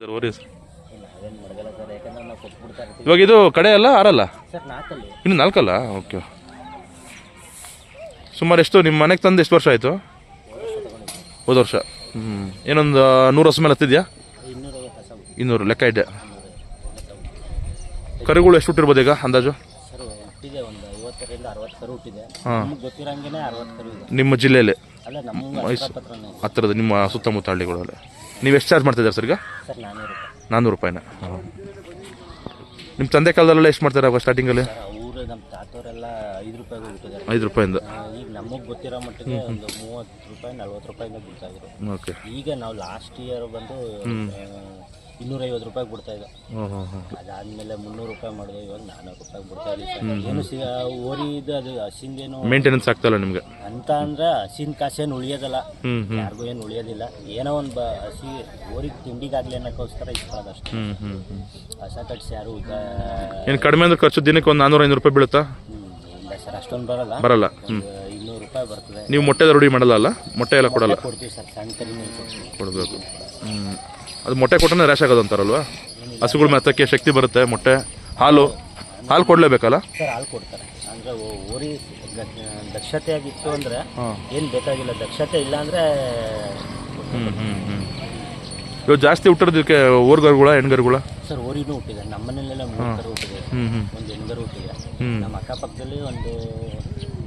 Sir ಓರಿ sir. ಇವಾಗ ಇದು ಕಡೆ ಅಲ್ಲ ಆರಲ್ಲ? ಇನ್ನು ನಾಲ್ಕಲ್ಲ? ಓಕೆ. ಸುಮಾರು ಎಷ್ಟು ನಿಮ್ಮ ಮನೆಗೆ ತಂದು ಎಷ್ಟು ವರ್ಷ ಆಯಿತು? ಹೋದ ವರ್ಷ. ಹ್ಞೂ ಏನೊಂದು ನೂರು ವರ್ಷ ಮೇಲೆ ಹತ್ತಿದ್ಯಾ? ಇನ್ನೂರು ಲೆಕ್ಕ ಇದೆ. ಕರುಗಳು ಎಷ್ಟು ಹುಟ್ಟಿರ್ಬೋದು ಈಗ ಅಂದಾಜು? ನಿಮ್ಮ ಜಿಲ್ಲೆಯಲ್ಲಿ? ಹತ್ತಿರದ ನಿಮ್ಮ ಸುತ್ತಮುತ್ತ ಹಳ್ಳಿಗಳಲ್ಲಿ. ನೀವು ಎಷ್ಟು ಚಾರ್ಜ್ ಮಾಡ್ತಿದ್ದಾರೆ ಸರ್ ಈಗ? ಸರ್ ನಾನ್ನೂರು ರೂಪಾಯಿ. ನಾನ್ನೂರು ರೂಪಾಯಿನ? ಹಾಂ. ನಿಮ್ಮ ತಂದೆ ಕಾಲದಲ್ಲೆಲ್ಲ ಎಷ್ಟು ಮಾಡ್ತಾರೆ ಅವಾಗ ಸ್ಟಾರ್ಟಿಂಗಲ್ಲಿ ಅವರು ನಮ್ಮ ತಾತವರೆಲ್ಲ ಐದು ರೂಪಾಯಿಗೆ ಹುಟ್ಟಿದ್ದಾರೆ ಐದು ರೂಪಾಯಿಂದ. ಈಗ ನಮಗೆ ಗೊತ್ತಿರೋ ಮಟ್ಟಿಗೆ ಒಂದು ಮೂವತ್ತು ರೂಪಾಯಿ ನಲ್ವತ್ತು ರೂಪಾಯಿಂದ ಬಿಡ್ತಾ ಇದ್ರು. ಓಕೆ ಈಗ ನಾವು ಲಾಸ್ಟ್ ಇಯರ್ ಬಂದು ಆ, ಇನ್ನೂರೈವತ್ತು ರೂಪಾಯಿ ಬಿಡ್ತಾ ಇದೆ. ಹ್ಞೂ ಹ್ಞೂ ಹ್ಞೂ ಅದಾದ್ಮೇಲೆ ಮುನ್ನೂರು ರೂಪಾಯಿ ಮಾಡಿದೆ ಇವಾಗ ನಾನ್ನೂರು ರೂಪಾಯಿ ಬಿಡ್ತಾ ಇದ್ದೀನಿ ಏನು ಸಿಗ ಓರಿದು ಅದು ಹಸಿಂದೇನು ಮೇಂಟೆನೆನ್ಸ್ ಆಗ್ತಲ್ಲ ನಿಮ್ಗೆ? ಅಂತ ಅಂದ್ರೆ ಹಸಿನ ಕಾಸೇನು ಉಳಿಯೋದಲ್ಲ. ಹ್ಞೂ ಯಾರಿಗೂ ಏನು ಉಳಿಯೋದಿಲ್ಲ. ಏನೋ ಒಂದು ಬ ಹಸಿ ಓರಿಗೆ ತಿಂಡಿಗಾಗ್ಲಿ ಅನ್ನೋಕ್ಕೋಸ್ಕರ ಇಸ್ಕೊಳ್ಳೋದು ಅಷ್ಟೇ ಹ್ಞೂ ಹೊಸ ಕಟ್ಸಿ ಯಾರು ಉದ್ದ ಏನು ಕಡಿಮೆ ಅಂದ್ರೆ ಖರ್ಚು ದಿನಕ್ಕೆ ಒಂದು ನಾನ್ನೂರು ಐನೂರು ರೂಪಾಯಿ ಬೀಳುತ್ತಾ? ಹ್ಮ್, ಇಲ್ಲ ಸರ್ ಅಷ್ಟೊಂದು ಬರಲ್ಲ. ಬರಲ್ಲ. ಒಂದು ಇನ್ನೂರು ರೂಪಾಯಿ ಬರ್ತದೆ. ನೀವು ಮೊಟ್ಟೆ ರೂಢಿ ಮಾಡಲ್ಲ ಅಲ್ಲ? ಮೊಟ್ಟೆ ಎಲ್ಲ ಕೊಡಲ್ಲ? ಕೊಡ್ತೀವಿ ಸರ್ ಸಣ್ಣ ಕೊಡಬೇಕು. ಹ್ಞೂ ಅದು ಮೊಟ್ಟೆ ಕೊಟ್ಟರೆ ರ್ಯಾಶ್ ಆಗೋದು ಅಂತಾರಲ್ವಾ? ಹಸುಗಳ ಮೆತ್ತಕ್ಕೆ ಶಕ್ತಿ ಬರುತ್ತೆ ಮೊಟ್ಟೆ ಹಾಲು. ಹಾಲು ಕೊಡಲೇಬೇಕಲ್ಲ? ಸರ್ ಹಾಲು ಕೊಡ್ತಾರೆ. ಅಂದರೆ ಓರಿ ದಕ್ಷತೆ ಆಗಿತ್ತು ಅಂದರೆ ಏನು ಬೇಕಾಗಿಲ್ಲ. ದಕ್ಷತೆ ಇಲ್ಲ ಅಂದರೆ ಹ್ಞೂ ಹ್ಞೂ ಹ್ಞೂ ಇವಾಗ ಜಾಸ್ತಿ ಹುಟ್ಟಿರೋದಕ್ಕೆ ಓರ್ಗರುಗಳ ಹೆಣ್ಗರುಗಳ? ಸರ್ ಓರಿನೂ ಹುಟ್ಟಿದೆ. ನಮ್ಮ ಮನೆಯಲ್ಲೆಲ್ಲ ಮೂರು ಕರು ಹುಟ್ಟಿದೆ. ಒಂದು ಹೆಣ್ಗರು ಹುಟ್ಟಿದೆ. ನಮ್ಮ ಅಕ್ಕಪಕ್ಕದಲ್ಲಿ ಒಂದು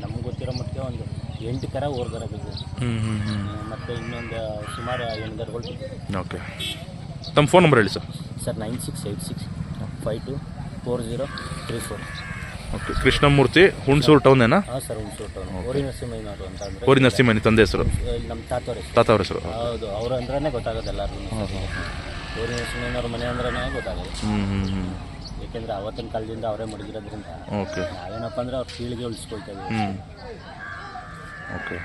ನಮ್ಗೆ ಗೊತ್ತಿರೋ ಮಟ್ಟಿಗೆ ಒಂದು ಎಂಟು ಕರ ಓರ್ಗರ ಬಿದ್ದಿದೆ ಮತ್ತು ಇನ್ನೊಂದು ಸುಮಾರು ಹೆಣ್ಗರುಗಳು ಓಕೆ. ತಮ್ಮ ಫೋನ್ ನಂಬರ್ ಹೇಳಿ sir. Sir nine six eight six five two four zero three four. Okay Krishnamurthy Hunsur ಟೌನೇನಾ ಹಾಂ ಸರ್ ಹುಣಸೂರು ಟೌನ್ ಓರಿ ನರಸಿಂಹಯ್ಯನವರು ಅಂತ ಅಂದರೆ ಕೋರಿ ನರಸಿಂಹನಿ ತಂದೆ ಹೆಸರು? ನಮ್ಮ ತಾತವ್ರ ಹೆಸರು. ತಾತ ಅವ್ರ ಹೆಸರು ಹೌದು ಅವರು ಅಂದ್ರೆ ಗೊತ್ತಾಗೋದು ಎಲ್ಲರಿಗೂ ಓರಿ ನರಸಿಂಹಯ್ಯನವ್ರ ಮನೆ ಅಂದ್ರೆ ಗೊತ್ತಾಗೋದು. ಹ್ಞೂ ಹ್ಞೂ ಹ್ಞೂ ಏಕೆಂದರೆ ಅವತ್ತಿನ ಕಾಲದಿಂದ ಅವರೇ ಮಡಗಿರೋದ್ರಿಂದ ಓಕೆ. ನಾವೇನಪ್ಪ ಅಂದ್ರೆ ಅವ್ರ ಪೀಳಿಗೆ ಉಳಿಸ್ಕೊಳ್ತಾ ಇದ್ದೀವಿ ಹ್ಞೂ ಓಕೆ.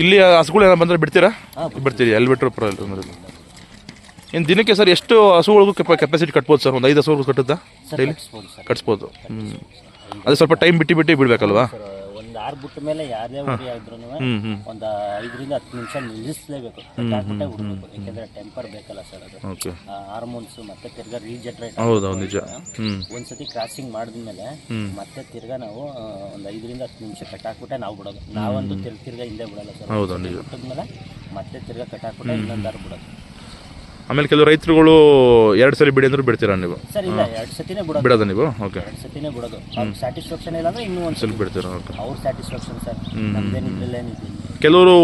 ಇಲ್ಲಿ ಹಸುಗಳು ಏನೋ ಬಂದರೆ ಬಿಡ್ತೀರಾ? ಬಿಡ್ತೀರಿ ಎಲ್ಲಿ ಬಿಟ್ಟರು ಪರವಾಗಿಲ್ಲ ತೊಂದ್ರೆ ಏನು ದಿನಕ್ಕೆ ಸರ್ ಎಷ್ಟು ಹಸುಗಳಿಗೂ ಕೆಪ ಕೆಪಾಸಿಟಿ ಕಟ್ಬೋದು ಸರ್? ಒಂದು ಐದು ಹಸುಗಳಿಗೂ ಕಟ್ಟುತ್ತಾ ಡೈಲಿ ಕಟ್ಸ್ಬೋದು ಹ್ಞೂ ಅದು ಸ್ವಲ್ಪ ಟೈಮ್ ಬಿಟ್ಟು ಬಿಟ್ಟು ಬಿಡಬೇಕಲ್ವಾ? ಆರು ಬಿಟ್ಟ ಮೇಲೆ ಯಾರೇ ಹುಡಿ ಆದ್ರೂ ಒಂದ್ ಐದರಿಂದ ಹತ್ತು ನಿಮಿಷ ನಿಲ್ಲಿಸಲೇಬೇಕು. ಕಟ್ಟಾಕ್ಬಿಟ್ಟೆ ಯಾಕಂದ್ರೆ ಯಾಕೆಂದರೆ ಟೆಂಪರ್ ಬೇಕಲ್ಲ ಸರ್ ಅದು. ಹಾರ್ಮೋನ್ಸ್ ಮತ್ತೆ ತಿರ್ಗಾ ರೀಜನರೇಟ್ ಒಂದ್ಸತಿ ಕ್ರಾಸಿಂಗ್ ಮಾಡಿದ್ಮೇಲೆ. ಮತ್ತೆ ತಿರ್ಗಾ ನಾವು ಒಂದ್ ಐದರಿಂದ ಹತ್ತು ನಿಮಿಷ ಕಟ್ಟಾಕ್ಬಿಟ್ಟೆ ನಾವು ಬಿಡೋದು. ನಾವೊಂದು ತಿರ್ಗ ತಿರ್ಗಾ ಹಿಂದೆ ಬಿಡಲ್ಲ ಸರ್ ಬಿಟ್ಟಿದ್ಮೇಲೆ ಮತ್ತೆ ತಿರ್ಗಾ ಕಟ್ಟಾಕ್ಬಿಟ್ಟೆ ಇನ್ನೊಂದಾರು ಬಿಡೋದು. ಆಮೇಲೆ ಕೆಲವು ರೈತರುಗಳು ಎರಡು ಸಲ ಬಿಡಿ ಅಂದ್ರೂ ಬಿಡ್ತೀರಾ ನೀವು? ಸರ್ ಇಲ್ಲ ಎರಡು ಸತಿನೇ ಬಿಡೋದು. ಬಿಡೋದ ನೀವು? ಓಕೆ. ಎರಡು ಸತಿನೇ ಬಿಡೋದು. ಅವ್ರಿಗೆ ಸ್ಯಾಟಿಸ್ಫ್ಯಾಕ್ಷನ್ ಇಲ್ಲ ಅಂದ್ರೆ ಇನ್ನೂ ಒಂದು ಸಲ ಬಿಡ್ತೀರಾ? ಓಕೆ. ಅವ್ರ ಸ್ಯಾಟಿಸ್ಫ್ಯಾಕ್ಷನ್ ಸರ್. ನಮ್ದೇನು ಇದ್ರಲ್ಲೇನಿದೆ ಕೆಲವರು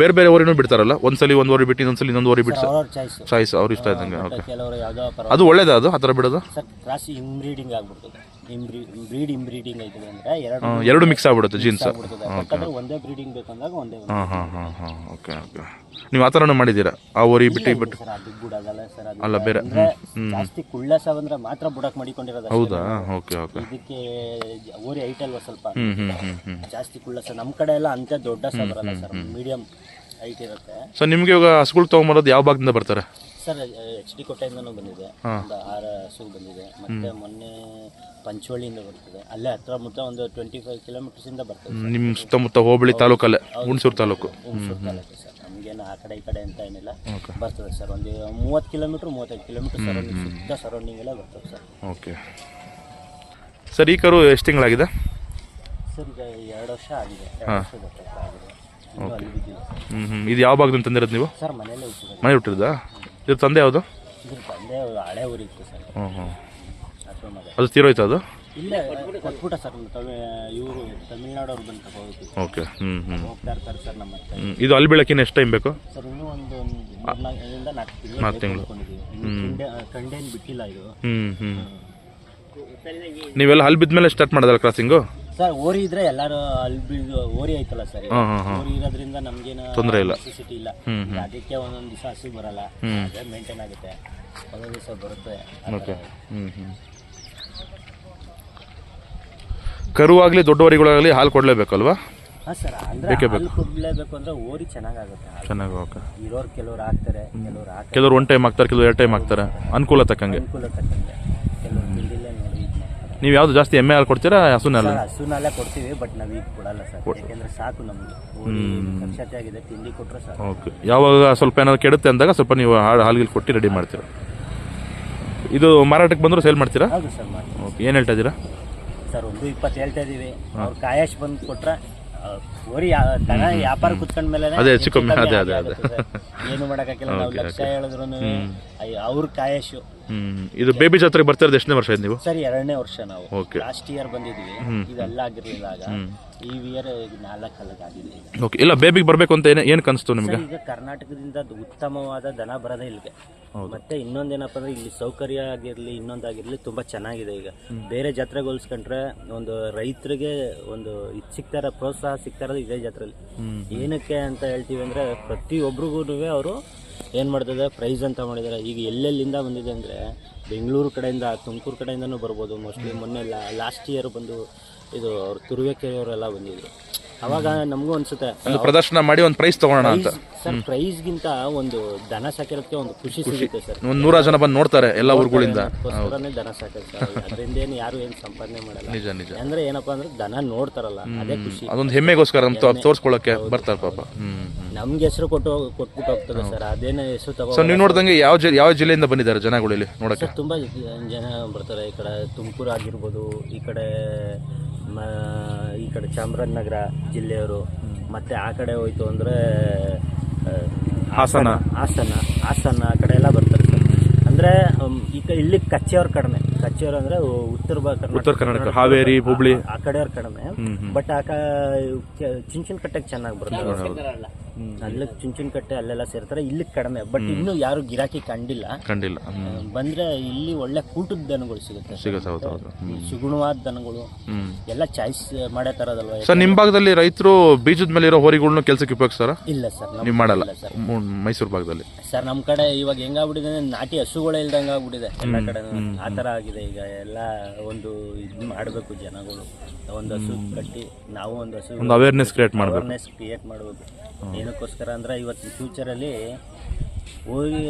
ಬೇರೆ ಬೇರೆ ಓರಿನೂ ಬಿಡ್ತಾರಲ್ಲ? ಒಂದ್ಸಲಿ ಒಂದು ಓರಿ ಬಿಟ್ಟು ಇನ್ನೊಂದ್ಸಲಿ ಇನ್ನೊಂದು ಓರಿ ಬಿಟ್ಟು ಅವ್ರವ್ರ ಚಾಯ್ಸ್ ಚಾಯ್ಸ್ ಅವ್ರ ಇಷ್ಟ ಇದ್ದಂಗೆ ಓಕೆ. ಕೆಲವರು ಯಾವುದೋ ಪರವಾಗಿ ಅದು ಒಳ್ಳೇದಾ ಅದು ಆ ಥರ ಬಿಡೋದು? ಸರ್ ಕ್ರಾಸ್ ಇಂಬ್ರೀಡಿಂಗ್ ಆಗ್ಬಿಡ್ತದೆ. ಇಂಬ್ರಿ ಬ್ರೀಡ್ ಇಂಬ್ರೀಡಿಂಗ್ ಆಯ್ತದೆ ಅಂದ್ರೆ ಎರಡು ಎರಡು ಮಿಕ್ಸ್ ಆಗ್ಬಿಡುತ್ತೆ ಜೀನ್ಸ್ ಆಗ್ಬಿಡ್ತದೆ ಯಾಕಂದ್ರೆ ಒಂದೇ ಬ್ರೀಡಿಂಗ್ ಬೇಕಂದಾಗ ಒಂದೇ ಒಂದು. ಹಾಂ ಹಾಂ ಹಾಂ ಹಾಂ ಓಕೆ ಓಕೆ ನೀವು ಆ ಥರನೂ ಮಾಡಿದ್ದೀರಾ? ಆ ಓರಿ ಬಿಟ್ಟು ಬಿಟ್ಟು? ಸರ್ ಅದು ಬಿಡೋದಲ್ಲ ಸರ್ ಅದು ಅಲ್ಲ ಬೇರೆ. ಅಂದ್ರೆ ಜಾಸ್ತಿ ಕುಳ್ಳಸ ಅಂದ್ರೆ ಮಾತ್ರ ಬುಡಕ್ ಮಾಡಿಕೊಂಡಿರೋದು ಅಷ್ಟೇ. ಹೌದಾ? ಓಕೆ ಓಕೆ ಇದಕ್ಕೆ ಜ- ಓರಿ ಹೈಟ್ ಅಲ್ವಾ ಸ್ವಲ್ಪ? ಹ್ಞೂ ಹ್ಞೂ ಹ್ಞೂ ಹ್ಞೂ ಜಾಸ್ತಿ ಕುಳ್ಳಸ ನಮ್ಮ ಕಡೆ ಎಲ್ಲ ಅಂತ ದೊಡ್ಡ ಸಾವ್ ಬರಲ್ಲ ಸರ್ ಮೀಡಿಯಂ ಹೈಟ್ ಇರುತ್ತೆ. ಸರ್ ನಿಮಗೆ ಇವಾಗ ಹಸುಗಳು ತೊಗೊಂಬರೋದು ಯಾವ ಭಾಗದಿಂದ ಬರ್ತಾರೆ? ಸರ್ ಎಚ್ ಡಿ ಕೋಟೆಯಿಂದನೂ ಬಂದಿದೆ. ಒಂದು ಆರ ಹಸು ಬಂದಿದೆ. ಮತ್ತೆ ಮೊನ್ನೆ ಪಂಚವಳ್ಳಿಯಿಂದ ಬರ್ತದೆ. ಅಲ್ಲೇ ಹತ್ರ ಮುತ್ತ ಒಂದು ಟ್ವೆಂಟಿ ಫೈವ್ ಕಿಲೋಮೀಟರ್ಸ್ ಇಂದ ಬರ್ತದೆ ನಿಮ್ಮ ಸುತ್ತಮುತ್ತ ಹೋಬಳಿ ತಾಲೂಕಲ್ಲೇ ಹುಣಸೂರು ತಾಲೂಕು. ಹುಣಸೂರು ತಾಲೂಕು ಸರ್. ನಮಗೇನು ಆ ಕಡೆ ಈ ಕಡೆ ಅಂತ ಏನಿಲ್ಲ. ಬರ್ತದೆ ಸರ್. ಒಂದು ಮೂವತ್ತು ಕಿಲೋಮೀಟರ್ ಮೂವತ್ತೈದು ಕಿಲೋಮೀಟರ್ ಸರೌಂಡಿಂಗ್ ಸುತ್ತ ಸರೌಂಡಿಂಗ್ ಎಲ್ಲ ಬರ್ತದೆ ಸರ್. ಓಕೆ. ಸರ್ ಈ ಕರು ಎಷ್ಟು ತಿಂಗಳಾಗಿದೆ? ಸರ್ ಈಗ ಎರಡು ವರ್ಷ ಆಗಿದೆ. ಎರಡು ವರ್ಷದ ಹ್ಞೂ ಹ್ಞೂ ಇದು. ಯಾವ ಭಾಗದಿಂದ ತಂದಿರೋದು ನೀವು? ಸರ್ ಮನೆಯಲ್ಲೇ ಮನೆ ಹುಟ್ಟಿರೋದಾ? ಇದು ತಂದೆ ಯಾವುದು? ಇದ್ರ ತಂದೆ ಹಳೆ ಊರಿತ್ತು ಸರ್. ಹ್ಞೂ ಹ್ಞೂ ಮಗ. ಅದು ತೀರೋಯ್ತು ಅದು? ಇಲ್ಲೇ ಕೊಟ್ಬಿಟ್ಟ ಸರ್ ತಮಿ ಇವರು ತಮಿಳ್ನಾಡವ್ರು ಬಂದು ತಗೋಬೇಕು. ಓಕೆ ಹ್ಞೂ ಹ್ಞೂ ಹೋಗ್ತಾ ಇರ್ತಾರೆ ಸರ್ ನಮ್ಮ ಹತ್ರ. ಹ್ಞೂ ಇದು ಅಲ್ಲಿ ಬೆಳಕಿನ ಎಷ್ಟು ಟೈಮ್ ಬೇಕು? ಸರ್ ಇನ್ನೂ ಒಂದು ಮೂರ್ನಾಲ್ಕರಿಂದ ನಾಲ್ಕು ತಿಂಗಳು ನಾಲ್ಕು ತಿಂಗಳು. ಕಂಡೇನು ಬಿಟ್ಟಿಲ್ಲ ಇದು. ಹ್ಞೂ ಹ್ಞೂ ನೀವೆಲ್ಲ ಅಲ್ಲಿ ಬಿದ್ದ ಮೇಲೆ ಸ್ಟಾರ್ಟ್ ಮಾಡೋದಲ್ಲ ಕ್ರಾಸಿಂಗು ಸರ್ ಓರಿ ಇದ್ರೆ ಎಲ್ಲಾರು ಅಲ್ಲಿ ಓರಿ ಐತಲ್ಲ ಸರ್ ಹಾಂ ಓರಿ ಇರೋದ್ರಿಂದ ನಮ್ಗೇನು ತೊಂದ್ರೆ ಇಲ್ಲ. ನೆಸೆಸಿಟಿ ಇಲ್ಲ. ಹ್ಮ್, ಅದಕ್ಕೆ ಒಂದೊಂದ್ ದಿವಸ ಹಸಿ ಬರಲ್ಲ. ಅದೇ ಮೇಂಟೈನ್ ಆಗುತ್ತೆ. ಒಂದೊಂದ್ ದಿವಸ ಬರುತ್ತೆ. ಓಕೆ ಹ್ಞೂ ಹ್ಞೂ ಕರುವಾಗಲಿ ದೊಡ್ಡವರಿಗಳಾಗಲಿ ಹಾಲು ಕೊಡಲೇಬೇಕಲ್ವಾ? ಹಾ ಸರ್ ಅಂದ್ರೆ ಹಾಲು ಕೊಡ್ಲೇಬೇಕು ಅಂದ್ರೆ ಓರಿ ಚೆನ್ನಾಗಾಗುತ್ತೆ ಹಾಲು. ಚೆನ್ನಾಗಿ ಓಕೆ. ಇರೋರು ಕೆಲವ್ರು ಹಾಕ್ತಾರೆ ಕೆಲವ್ರು ಹಾಕ್ತಾರೆ. ಕೆಲವ್ರು ಒನ್ ಟೈಮ್ ಹಾಕ್ತಾರೆ ಕೆಲವ್ರು ಎರಡ್ ಟೈಮ್ ಹಾಕ್ತಾರೆ. ಅನುಕೂಲ ತಕ್ಕಂಗೆ. ಅನುಕೂಲ ತಕ್ಕಂಗೆ ಕೆಲವ್ರು ತಿಂಡಿಲ್ಲೇ ನೋಡಿ ಇದು ಮಾಡ್ತಾರೆ ನೀವು ಯಾವ್ದು ಜಾಸ್ತಿ ಎಮ್ಮೆ ಹಾಲು ಕೊಡ್ತೀರಾ ಹಸುನ ಹಾಲು? ಸರ್ ಹಸುನಲ್ಲೇ ಕೊಡ್ತೀವಿ ಬಟ್ ನಾವು ಈಗ ಕೊಡಲ್ಲ ಸರ್. ಯಾಕೆಂದ್ರೆ ಸಾಕು ನಮ್ಗೆ. ಖರ್ಚತೆ ಆಗಿದೆ ತಿಂಡಿ ಕೊಟ್ರೆ ಸಾಕು. ಓಕೆ. ಯಾವಾಗ ಸ್ವಲ್ಪ ಏನಾದ್ರು ಕೆಡುತ್ತೆ ಅಂದಾಗ ಸ್ವಲ್ಪ ನೀವು ಹಾಲು ಹಾಲಿಗೆ ಕೊಟ್ಟು ರೆಡಿ ಮಾಡ್ತೀರಾ? ಇದು ಮಾರಾಟಕ್ಕೆ ಬಂದರೂ ಸೇಲ್ ಮಾಡ್ತೀರಾ? ಹೌದು ಸರ್ ಮಾಡಿ ಓಕೆ. ಏನು ಹೇಳ್ತಾ ಇದ್ದೀರಾ? ಸರ್ ಒಂದು ಇಪ್ಪತ್ತು ಹೇಳ್ತಾ ಇದೀವಿ ಅವ್ರು ಕಾಯಶ್ ಬಂದು ಕೊಟ್ರೆ ಓರಿ ದನ ವ್ಯಾಪಾರ ಕುತ್ಕೊಂಡ ಮೇಲೆ ಅದೇ ಹೆಚ್ಚು ಕಮ್ಮಿ, ಅದೇ, ಅದೇ, ಅದೇ. ಏನು ಮಾಡಕ್ಕಾಗಿಲ್ಲ ನಾವು ಲಕ್ಷ ಹೇಳಿದ್ರು ಅವ್ರ ಕಾಯಶು. ಇದು ಬೇಬಿ ಜಾತ್ರೆಗೆ ಬರ್ತಾ ಇರೋದು ಎಷ್ಟನೇ ವರ್ಷ ಇದೆ ನೀವು? ಸರಿ ಎರಡನೇ ವರ್ಷ ನಾವು. ಓಕೆ ಲಾಸ್ಟ್ ಇಯರ್ ಬಂದಿದ್ವಿ. ಇದೆಲ್ಲ ಆಗಿರಲಿಲ್ಲ ಆಗ ಈ ಇಯರ್ ನಾಲ್ಕು ಅಲ್ಲಿಗೆ ಆಗಿದೆ ಈಗ. ಓಕೆ ಇಲ್ಲ ಬೇಬಿಗೆ ಬರಬೇಕು ಅಂತ ಏನು ಏನು ಕನಿಸ್ತು ನಿಮಗೆ? ಈಗ ಕರ್ನಾಟಕದಿಂದ ಅದು ಉತ್ತಮವಾದ ದನ ಬರೋದೇ ಇಲ್ಲಿಗೆ ಮತ್ತೆ ಇನ್ನೊಂದೇನಪ್ಪ ಅಂದ್ರೆ ಇಲ್ಲಿ ಸೌಕರ್ಯ ಆಗಿರ್ಲಿ ಇನ್ನೊಂದಾಗಿರ್ಲಿ ತುಂಬಾ ಚೆನ್ನಾಗಿದೆ ಈಗ. ಬೇರೆ ಜಾತ್ರೆಗೆ ಹೋಲಿಸ್ಕೊಂಡ್ರೆ ಒಂದು ರೈತರಿಗೆ ಒಂದು ಇದು ಸಿಗ್ತಾರ ಪ್ರೋತ್ಸಾಹ ಸಿಗ್ತಾರ ಇದೇ ಜಾತ್ರೆಯಲ್ಲಿ ಏನಕ್ಕೆ ಅಂತ ಹೇಳ್ತೀವಿ ಅಂದ್ರೆ ಪ್ರತಿಯೊಬ್ಬರಿಗೂ ಅವರು ಏನ್ ಮಾಡ್ತದೆ ಪ್ರೈಸ್ ಅಂತ ಮಾಡಿದ್ದಾರೆ. ಈಗ ಎಲ್ಲೆಲ್ಲಿಂದ ಬಂದಿದೆ ಅಂದರೆ ಬೆಂಗಳೂರು ಕಡೆಯಿಂದ, ತುಮಕೂರು ಕಡೆಯಿಂದನೂ ಬರ್ಬೋದು. ಮೋಸ್ಟ್ಲಿ ಮೊನ್ನೆ ಲಾಸ್ಟ್ ಇಯರ್ ಬಂದು ಇದು ಅವ್ರು ತುರುವೇಕೆರೆಯವರೆಲ್ಲ ಬಂದಿದ್ರು. ಅವಾಗ ನಮಗೂ ಅನ್ಸುತ್ತೆ ಒಂದು ಪ್ರದರ್ಶನ ಮಾಡಿ ಒಂದು ಪ್ರೈಸ್ ತಗೊಳ್ಳೋಣ ಅಂತ. ಸರ್ ಪ್ರೈಸ್ ಗಿಂತ ಒಂದು ದನ ಸಾಕಿರೋದಕ್ಕೆ ಒಂದು ಖುಷಿ ಸಿಗುತ್ತೆ ಸರ್. ಒಂದು ನೂರಾರು ಜನ ಬಂದು ನೋಡ್ತಾರೆ ಎಲ್ಲ ಊರುಗಳಿಂದ. ಅದಕ್ಕೋಸ್ಕರನೇ ದನ ಸಾಕೋದು ಸರ್. ಅದರಿಂದ ಏನು ಯಾರು ಏನು ಸಂಪಾದನೆ ಮಾಡಲ್ಲ. ನಿಜ ನಿಜ. ಅಂದ್ರೆ ಏನಪ್ಪಾ ಅಂದ್ರೆ ದನ ನೋಡ್ತಾರಲ್ಲ ಅದೇ ಖುಷಿ. ಅದೊಂದು ಹೆಮ್ಮೆಗೋಸ್ಕರ ಅಂತ ತೋರಿಸ್ಕೊಳ್ಳೋಕೆ ಬರ್ತಾರೆ ಪಾಪ. ನಮ್ಗೆ ಹೆಸರು ಕೊಟ್ಟು ಕೊಟ್ಬಿಟ್ಟು ಹೋಗ್ತದೆ ಸರ್. ಅದೇನೇ ಹೆಸರು ತಗೋ ಸೊ ನೀವು ನೋಡ್ದಂಗೆ ಯಾವ ಜಿ ಯಾವ ಜಿಲ್ಲೆಯಿಂದ ಬಂದಿದ್ದಾರೆ ಜನಗಳು ಇಲ್ಲಿ ನೋಡಕ್ಕೆ? ತುಂಬಾ ಜನ ಬರ್ತಾರೆ. ಈ ಕಡೆ ತುಮಕೂರು ಆಗಿರ್ಬೋದು ಈ ಕಡೆ ಮ- ಈ ಕಡೆ ಚಾಮರಾಜನಗರ ಜಿಲ್ಲೆಯವರು ಮತ್ತೆ ಆ ಕಡೆ ಹೋಯ್ತು ಅಂದ್ರೆ ಹಾಸನ. ಹಾಸನ ಹಾಸನ ಆ ಕಡೆ ಎಲ್ಲ ಬರ್ತಾರೆ ಸರ್. ಅಂದ್ರೆ um, ಈ ಕಡೆ ಇಲ್ಲಿ ಕಚ್ಚೆಯವ್ರ ಕಡಿಮೆ. ಕಚ್ಚೆಯವ್ರು ಅಂದ್ರೆ ಉತ್ತರ ಉತ್ತರ ಕರ್ನಾಟಕ ಹಾವೇರಿ ಹುಬ್ಳಿ. ಆ ಕಡೆಯವ್ರ ಕಡಿಮೆ. ಬಟ್ ಆ ಚಿಂಚಿನ ಕಟ್ಟಕ್ಕೆ ಚೆನ್ನಾಗಿ ಬರ್ತಾರೆ ಅಲ್ಲಿ ಚುಂಚುನ್ ಕಟ್ಟೆ ಅಲ್ಲೆಲ್ಲ ಸೇರ್ತಾರೆ. ಇಲ್ಲಿ ಕಡಿಮೆ. ಬಟ್ ಇನ್ನು ಯಾರು ಗಿರಾಕಿ ಕಂಡಿಲ್ಲ. ಕಂಡಿಲ್ಲ. ಬಂದ್ರೆ ಇಲ್ಲಿ ಒಳ್ಳೆ ಕೂಟದ ದನಗಳು ಸಿಗುತ್ತೆ. ಸಿಗುತ್ತೆ ಹೌದು ಹೌದು. ಸುಗುಣವಾದ ದನಗಳು. ಎಲ್ಲ ಚಾಯ್ಸ್ ಮಾಡೇ ತರದಲ್ವಾ? ಸರ್ ನಿಮ್ಮ ಭಾಗದಲ್ಲಿ ರೈತರು ಬೀಜದ ಮೇಲೆ ಇರೋ ಹೋರಿಗಳನ್ನ ಕೆಲಸಕ್ಕೆ ಉಪಯೋಗಿಸ್ತಾರ? ಇಲ್ಲ ಸರ್ ನೀವು ಮಾಡಲ್ಲ. ಸರ್. ಮೈಸೂರು ಭಾಗದಲ್ಲಿ. ಸರ್ ನಮ್ಮ ಕಡೆ ಇವಾಗ ಹೆಂಗಾಗ್ಬಿಟ್ಟಿದೆ ಅಂದ್ರೆ ನಾಟಿ ಹಸುಗಳೇ ಇಲ್ದಂಗೆ ಆಗ್ಬಿಟ್ಟಿದೆ ಎಲ್ಲ ಕಡೆ ಆ ಥರ ಆಗಿದೆ ಈಗ ಎಲ್ಲ ಒಂದು ಇದು ಮಾಡಬೇಕು ಜನಗಳು. ಒಂದು ಹಸು ಕಟ್ಟಿ ನಾವು ಒಂದು ಹಸು ಒಂದು ಅವೇರ್ನೆಸ್ ಕ್ರಿಯೇಟ್ ಮಾಡಬೇಕು. ಅವೇರ್ನೆಸ್ ಕ್ರಿಯೇಟ್ ಮಾಡಬೇಕು. ಏನಕ್ಕೋಸ್ಕರ ಅಂದ್ರೆ ಇವತ್ತು ಫ್ಯೂಚರಲ್ಲಿ ಓರಿ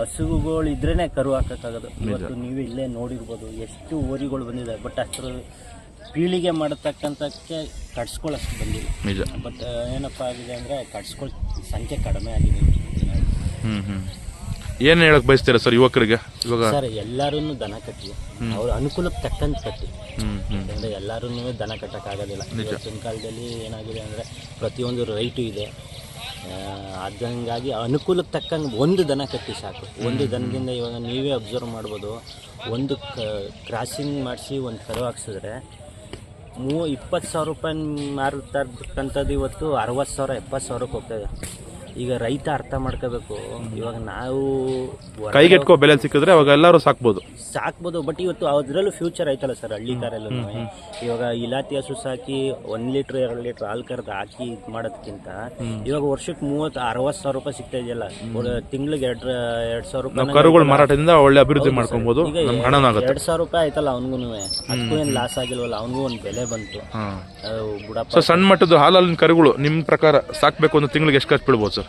ಹಸುಗಳು ಇದ್ರೇನೆ ಕರು ಹಾಕೋಕ್ಕಾಗೋದು. ಇವತ್ತು ನೀವು ಇಲ್ಲೇ ನೋಡಿರ್ಬೋದು ಎಷ್ಟು ಓರಿಗಳು ಬಂದಿದೆ. ಬಟ್ ಅಷ್ಟರ ಪೀಳಿಗೆ ಮಾಡತಕ್ಕಂಥಕ್ಕೆ ಕಟ್ಸ್ಕೊಳ್ಳೋಷ್ಟು ಬಂದಿಲ್ಲ ಬಟ್ ಏನಪ್ಪ ಆಗಿದೆ ಅಂದರೆ ಕಟ್ಸ್ಕೊಳ್ಳೋ ಸಂಖ್ಯೆ ಕಡಿಮೆ ಆಗಿದೆ. ಏನು ಹೇಳಕ್ ಬಯಸ್ತೀರಾ ಸರ್ ಯುವಕರಿಗೆ? ಇವಾಗ ಸರ್ ಎಲ್ಲರೂ ದನ ಕಟ್ಟಿ ಅವ್ರ ಅನುಕೂಲಕ್ಕೆ ತಕ್ಕಂತ ಕಟ್ಟಿ ಯಾಕಂದ್ರೆ ಎಲ್ಲರೂ ದನ ಕಟ್ಟೋಕ್ಕಾಗೋದಿಲ್ಲ ಇವತ್ತಿನ ಕಾಲದಲ್ಲಿ ಏನಾಗಿದೆ ಅಂದರೆ ಪ್ರತಿಯೊಂದು ರೈಟು ಇದೆ. ಅದಂಗಾಗಿ ಅನುಕೂಲಕ್ಕೆ ತಕ್ಕಂಗೆ ಒಂದು ದನ ಕಟ್ಟಿ ಸಾಕು. ಒಂದು ದನದಿಂದ ಇವಾಗ ನೀವೇ ಅಬ್ಸರ್ವ್ ಮಾಡ್ಬೋದು. ಒಂದು ಕ್ರಾಸಿಂಗ್ ಮಾಡಿಸಿ ಒಂದು ಕರು ಹಾಕ್ಸಿದ್ರೆ ಮೂ ಇಪ್ಪತ್ತು ಸಾವಿರ ರೂಪಾಯಿ ಮಾರುತ್ತಾ ಇರ್ತಕ್ಕಂಥದ್ದು ಇವತ್ತು ಅರವತ್ತು ಸಾವಿರ ಎಪ್ಪತ್ತು ಸಾವಿರಕ್ಕೆ ಹೋಗ್ತದೆ ಈಗ ರೈತ ಅರ್ಥ ಮಾಡ್ಕೋಬೇಕು. ಇವಾಗ ನಾವು ಹೊರ- ಕೈಗೆಟ್ಕೋ ಬೆಲೆ ಸಿಕ್ಕಿದ್ರೆ ಅವಾಗ ಎಲ್ಲರೂ ಸಾಕ್ಬೋದು. ಸಾಕ್ಬೋದು ಬಟ್ ಇವತ್ತು ಅದರಲ್ಲೂ ಫ್ಯೂಚರ್ ಐತಲ್ಲ ಸರ್ ಹಳ್ಳಿ ಕಾರಲ್ಲೂ ಇವಾಗ ಇಲಾತಿ ಹಸು ಸಾಕಿ ಒಂದ್ ಲೀಟರ್ ಎರಡು ಲೀಟರ್ ಹಾಲು ಕರೆದು ಹಾಕಿ ಇದು ಮಾಡೋದಕ್ಕಿಂತ ಇವಾಗ ವರ್ಷಕ್ಕೆ ಮೂವತ್ತು ಅರವತ್ತು ಸಾವಿರ ರೂಪಾಯಿ ಸಿಗ್ತಾ ಇದೆಯಲ್ಲ. ತಿಂಗಳಿಗೆ ಎರಡ್ ಎರಡ್ ಸಾವಿರ ರೂಪಾಯಿ ಕರುಗಳ ಮಾರಾಟದಿಂದ ಒಳ್ಳೆ ಅಭಿವೃದ್ಧಿ ಮಾಡ್ಕೊಬೋದು. ನಮ್ಗೆ ಹಣನಾಗುತ್ತೆ ಎರಡ್ ಸಾವಿರ ರೂಪಾಯಿ ಆಯ್ತಲ್ಲ ಅವನಿಗೂ ಅದಕ್ಕೂ ಏನ್ ಲಾಸ್ ಆಗಿಲ್ವಲ್ಲ ಅವನಿಗೂ ಒಂದು ಬೆಲೆ ಬಂತು. ಹಾಂ. ಅಹ್, ಬಿಡಪ್ಪ. ಸೊ ಸಣ್ಣ ಮಟ್ಟದ ಹಾಲಲ್ಲಿನ ಕರುಗಳು ನಿಮ್ಮ ಪ್ರಕಾರ ಸಾಕ್ಬೇಕು ಅಂದ್ರೆ ತಿಂಗಳಿಗೆ ಎಷ್ಟು ಖರ್ಚು ಬೀಳ್ಬೋದು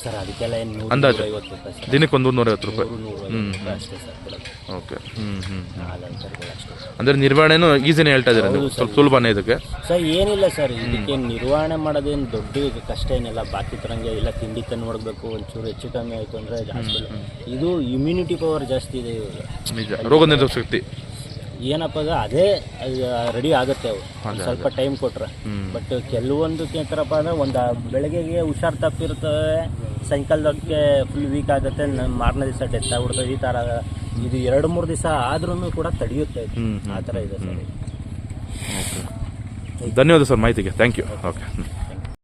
ಸರ್ ಅದಕ್ಕೆಲ್ಲ ಏನು ಅಂದಾಜು. ಐವತ್ತು ರೂಪಾಯಿ ಸರ್. ದಿನಕ್ಕೆ ಒಂದು ನೂರೈವತ್ತು ರೂಪಾಯಿ ಅಷ್ಟೇ ಸರ್ ಬಿಡೋದು ಓಕೆ. ಹ್ಞೂ ಹ್ಞೂ ಹಾಲಲ್ಲಿ ಕರುಗಳು ಅಷ್ಟೇ ಅಂದರೆ ನಿರ್ವಹಣೆನೂ ಈಸಿನೇ ಹೇಳ್ತಾ ಇದ್ದೀರಾ ನೀವು? ಸ್ವಲ್ಪ ಸುಲಭನೇ ಇದಕ್ಕೆ? ಸರ್ ಏನಿಲ್ಲ ಸರ್ ಇದಕ್ಕೆ ನಿರ್ವಹಣೆ ಮಾಡೋದೇನು ದೊಡ್ಡ ಇದು ಕಷ್ಟ ಏನಿಲ್ಲ. ಬಾಕಿ ತರಂಗೆ ಇಲ್ಲ ತಿಂಡಿ ತಂದು ನೋಡಬೇಕು ಒಂಚೂರು ಹೆಚ್ಚು ಕಮ್ಮಿ ಆಯಿತು ಅಂದರೆ ಜಾಸ್ತಿ ಇದು ಇಮ್ಯುನಿಟಿ ಪವರ್ ಜಾಸ್ತಿ ಇದೆ ಇವಾಗ ನಿಜ. ರೋಗ ನಿರೋಧಕ ಶಕ್ತಿ. ಏನಪ್ಪ ಅದು ಅದೇ ರೆಡಿ ಆಗುತ್ತೆ ಅವು ಒಂದ್ ಸ್ವಲ್ಪ ಟೈಮ್ ಕೊಟ್ರೆ. ಬಟ್ ಕೆಲವೊಂದು ಏನಪ್ಪ ಅಂದ್ರೆ ಒಂದು ಬೆಳಗ್ಗೆಗೆ ಹುಷಾರ್ ತಪ್ಪಿರ್ತವೆ ಸಾಯಂಕಾಲದಕ್ಕೆ ಫುಲ್ ವೀಕ್ ಆಗುತ್ತೆ ಮಾರನೇ ದಿವಸ ಡೆತ್ ಆಗ್ಬಿಡ್ತದೆ ಈ ಥರ ಇದು ಎರಡು ಮೂರು ದಿವಸ ಆದ್ರೂ ಕೂಡ ತಡೆಯುತ್ತೆ. ಆ ಥರ ಇದೆ ಸರ್. ಧನ್ಯವಾದ ಸರ್ ಮಾಹಿತಿಗೆ. Thank you okay